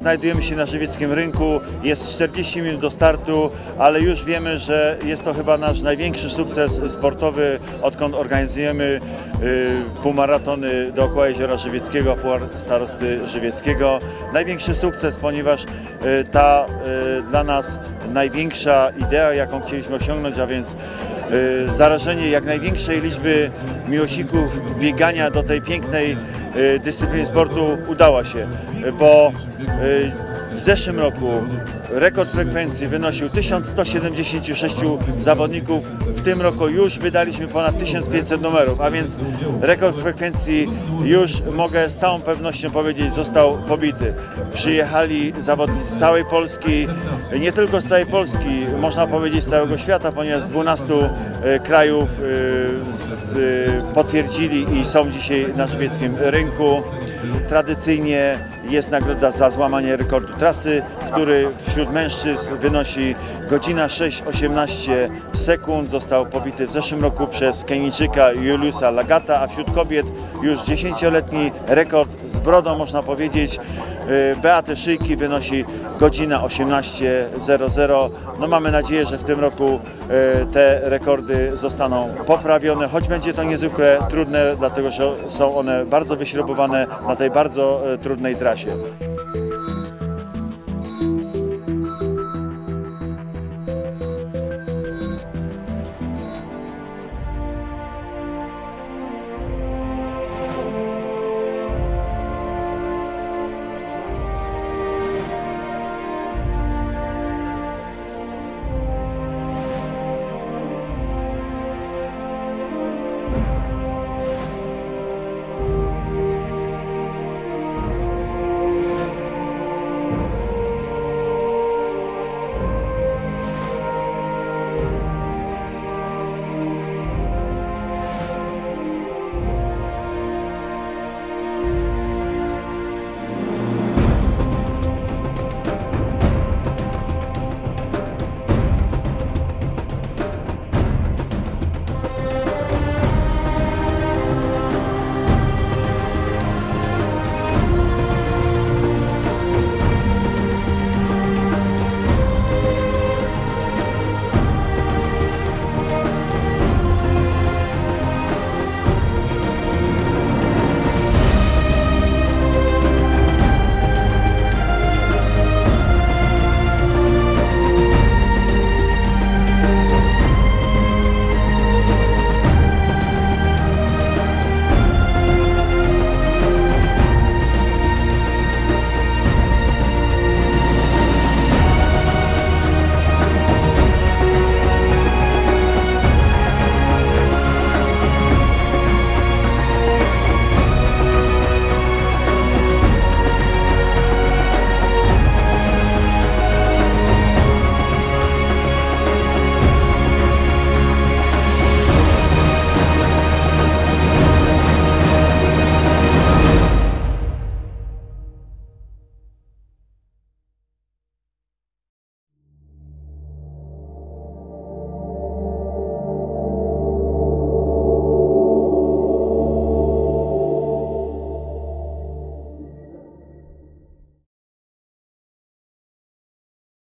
znajdujemy się na żywieckim rynku, jest 40 minut do startu, ale już wiemy, że jest to chyba nasz największy sukces sportowy, odkąd organizujemy y, półmaratony dookoła Jeziora Żywieckiego, Puar Starosty Żywieckiego. Największy sukces, ponieważ y, ta y, dla nas największa idea, jaką chcieliśmy osiągnąć, a więc zarażenie jak największej liczby miłośników biegania do tej pięknej y, dyscypliny sportu udała się, y, bo y, w zeszłym roku rekord frekwencji wynosił 1176 zawodników. W tym roku już wydaliśmy ponad 1500 numerów, a więc rekord frekwencji już mogę z całą pewnością powiedzieć został pobity. Przyjechali zawodnicy z całej Polski, nie tylko z całej Polski, można powiedzieć z całego świata, ponieważ z 12 e, krajów e, e, potwierdzili i są dzisiaj na żywieckim rynku. Tradycyjnie jest nagroda za złamanie rekordu trasy, który wśród mężczyzn wynosi godzina 6,18 sekund. Został pobity w zeszłym roku przez Kenijczyka Juliusa Lagata, a wśród kobiet już 10-letni rekord z brodą, można powiedzieć, y, Beaty Szyjki wynosi godzina 18.00. No mamy nadzieję, że w tym roku y, te rekordy zostaną poprawione, choć będzie to niezwykle trudne, dlatego że są one bardzo wyśrubowane na tej bardzo y, trudnej trasie.